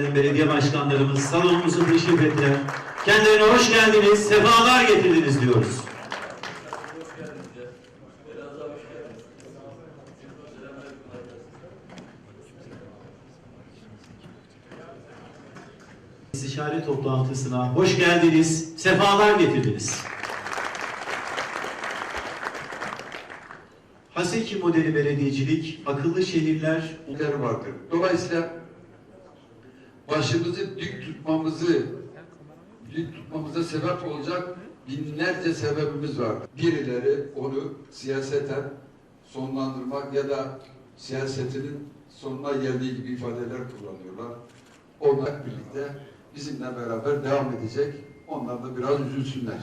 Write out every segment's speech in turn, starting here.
Belediye başkanlarımız salonumuza teşrif ettiler. Kendilerine hoş geldiniz, sefalar getirdiniz diyoruz. İstişare toplantısına hoş geldiniz, sefalar getirdiniz. Haseki modeli belediyecilik, akıllı şehirler, vardır. Dolayısıyla başımızı dik tutmamızı dik tutmamıza sebep olacak binlerce sebebimiz var. Birileri onu siyaseten sonlandırmak ya da siyasetinin sonuna geldiği gibi ifadeler kullanıyorlar. Onlar birlikte bizimle beraber devam edecek. Onlar da biraz üzülsünler.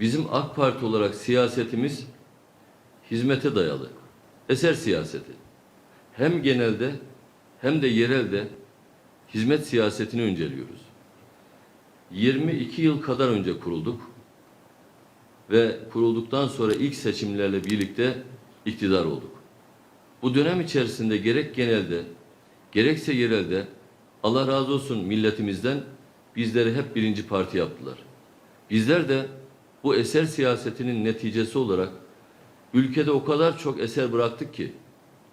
Bizim AK Parti olarak siyasetimiz hizmete dayalı. Eser siyaseti. Hem genelde hem de yerelde hizmet siyasetini önceliyoruz. 22 yıl kadar önce kurulduk ve kurulduktan sonra ilk seçimlerle birlikte iktidar olduk. Bu dönem içerisinde gerek genelde gerekse yerelde Allah razı olsun milletimizden bizleri hep birinci parti yaptılar. Bizler de bu eser siyasetinin neticesi olarak ülkede o kadar çok eser bıraktık ki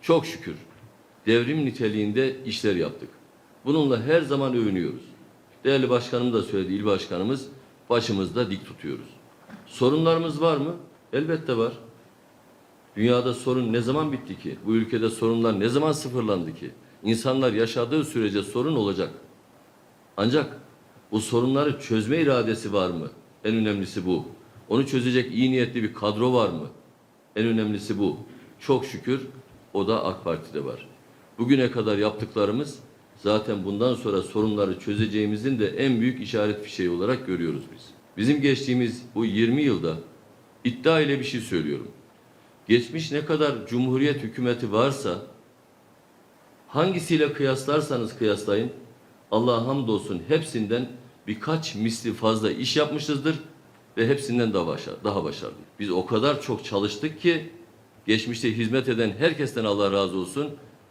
çok şükür devrim niteliğinde işler yaptık. Bununla her zaman övünüyoruz. Değerli başkanım da söyledi, il başkanımız başımızda dik tutuyoruz. Sorunlarımız var mı? Elbette var. Dünyada sorun ne zaman bitti ki? Bu ülkede sorunlar ne zaman sıfırlandı ki? İnsanlar yaşadığı sürece sorun olacak. Ancak bu sorunları çözme iradesi var mı? En önemlisi bu. Onu çözecek iyi niyetli bir kadro var mı? En önemlisi bu. Çok şükür o da AK Parti'de var. Bugüne kadar yaptıklarımız zaten bundan sonra sorunları çözeceğimizin de en büyük işaret fişeği olarak görüyoruz biz. Bizim geçtiğimiz bu 20 yılda iddia ile bir şey söylüyorum. Geçmiş ne kadar cumhuriyet hükümeti varsa hangisiyle kıyaslarsanız kıyaslayın Allah'a hamdolsun hepsinden birkaç misli fazla iş yapmışızdır ve hepsinden daha başarılı. Daha başarılı. Biz o kadar çok çalıştık ki geçmişte hizmet eden herkesten Allah razı olsun.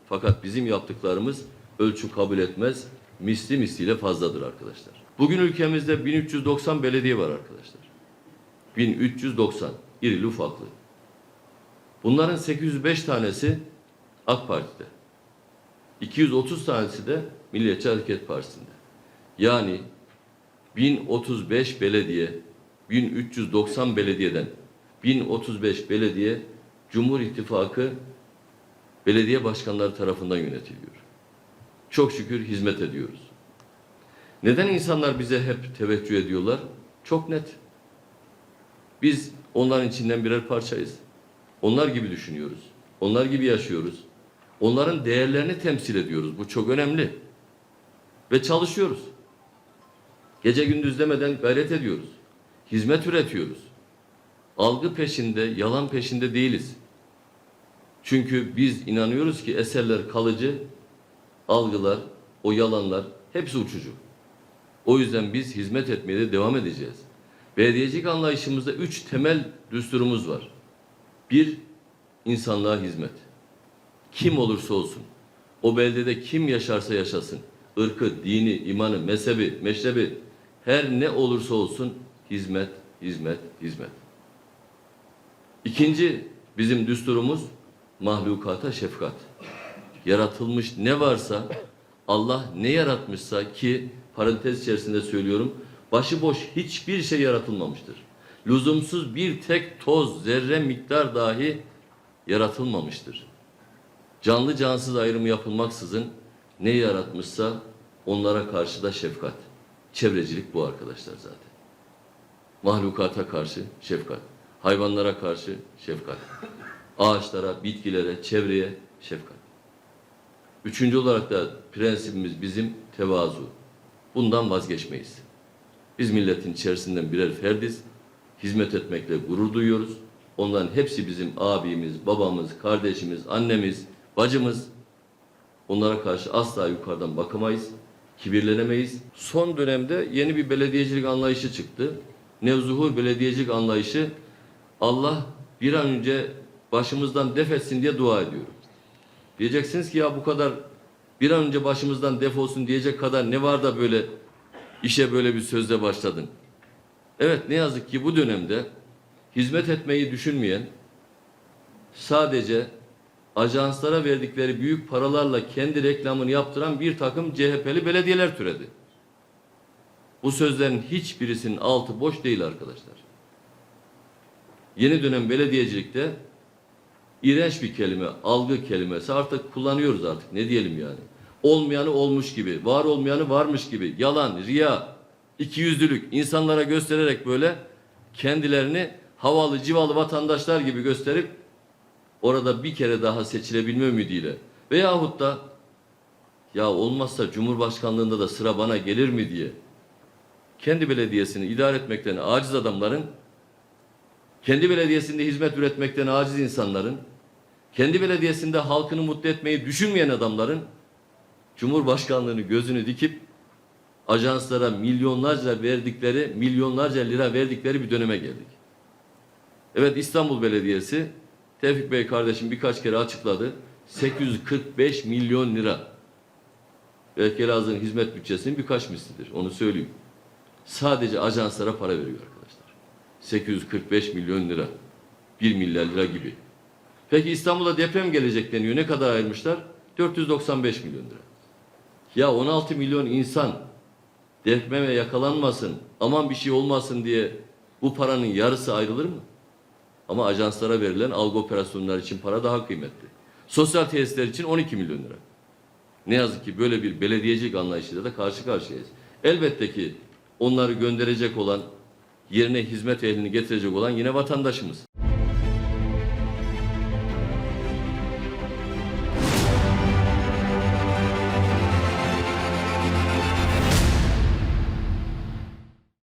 Fakat bizim yaptıklarımız ölçü kabul etmez. Misli misliyle fazladır arkadaşlar. Bugün ülkemizde 1390 belediye var arkadaşlar. 1390 irili ufaklı. Bunların 805 tanesi AK Parti'de. 230 tanesi de Milliyetçi Hareket Partisi'nde. Yani 1035 belediye, 1390 belediyeden 1035 belediye Cumhur İttifakı belediye başkanları tarafından yönetiliyor. Çok şükür hizmet ediyoruz. Neden insanlar bize hep teveccüh ediyorlar? Çok net. Biz onların içinden birer parçayız. Onlar gibi düşünüyoruz. Onlar gibi yaşıyoruz. Onların değerlerini temsil ediyoruz. Bu çok önemli. Ve çalışıyoruz. Gece gündüz demeden gayret ediyoruz. Hizmet üretiyoruz. Algı peşinde, yalan peşinde değiliz. Çünkü biz inanıyoruz ki eserler kalıcı, algılar, o yalanlar hepsi uçucu. O yüzden biz hizmet etmeye de devam edeceğiz. Belediyecilik anlayışımızda üç temel düsturumuz var. Bir, insanlığa hizmet. Kim olursa olsun, o beldede kim yaşarsa yaşasın, ırkı, dini, imanı, mezhebi, meşrebi, her ne olursa olsun hizmet, hizmet, hizmet. İkinci bizim düsturumuz mahlukata şefkat. Yaratılmış ne varsa Allah ne yaratmışsa ki parantez içerisinde söylüyorum başıboş hiçbir şey yaratılmamıştır. Lüzumsuz bir tek toz, zerre miktar dahi yaratılmamıştır. Canlı cansız ayrımı yapılmaksızın ne yaratmışsa onlara karşı da şefkat. Çevrecilik bu arkadaşlar zaten. Mahlukata karşı şefkat. Hayvanlara karşı şefkat. Ağaçlara, bitkilere, çevreye şefkat. Üçüncü olarak da prensibimiz bizim tevazu. Bundan vazgeçmeyiz. Biz milletin içerisinden birer ferdiz. Hizmet etmekle gurur duyuyoruz. Onların hepsi bizim abimiz, babamız, kardeşimiz, annemiz, bacımız. Onlara karşı asla yukarıdan bakamayız, kibirlenemeyiz. Son dönemde yeni bir belediyecilik anlayışı çıktı. Nevzuhur belediyecilik anlayışı Allah bir an önce başımızdan def etsin diye dua ediyorum. Diyeceksiniz ki ya bu kadar Bir an önce başımızdan defolsun diyecek kadar ne var da böyle işe böyle bir sözle başladın. Evet ne yazık ki bu dönemde hizmet etmeyi düşünmeyen sadece ajanslara verdikleri büyük paralarla kendi reklamını yaptıran bir takım CHP'li belediyeler türedi. Bu sözlerin hiçbirisinin altı boş değil arkadaşlar. Yeni dönem belediyecilikte iğrenç bir kelime, algı kelimesi artık kullanıyoruz artık. Ne diyelim yani? Olmayanı olmuş gibi, var olmayanı varmış gibi, yalan, riya, ikiyüzlülük insanlara göstererek böyle kendilerini havalı, civalı vatandaşlar gibi gösterip orada bir kere daha seçilebilme ümidiyle veyahut da ya olmazsa Cumhurbaşkanlığında da sıra bana gelir mi diye kendi belediyesini idare etmekten aciz adamların kendi belediyesinde hizmet üretmekten aciz insanların, kendi belediyesinde halkını mutlu etmeyi düşünmeyen adamların Cumhurbaşkanlığını gözünü dikip ajanslara milyonlarca verdikleri, milyonlarca lira verdikleri bir döneme geldik. Evet İstanbul Belediyesi Tevfik Bey kardeşim birkaç kere açıkladı. 845 milyon lira. Belki Elazığ'ın hizmet bütçesinin birkaç mislidir. Onu söyleyeyim. Sadece ajanslara para veriyor. 845 milyon lira. 1 milyar lira gibi. Peki İstanbul'a deprem gelecek deniyor. Ne kadar ayırmışlar? 495 milyon lira. Ya 16 milyon insan depreme yakalanmasın, aman bir şey olmasın diye bu paranın yarısı ayrılır mı? Ama ajanslara verilen algı operasyonları için para daha kıymetli. Sosyal tesisler için 12 milyon lira. Ne yazık ki böyle bir belediyecilik anlayışıyla da karşı karşıyayız. Elbette ki onları gönderecek olan, yerine hizmet ehlini getirecek olan yine vatandaşımız.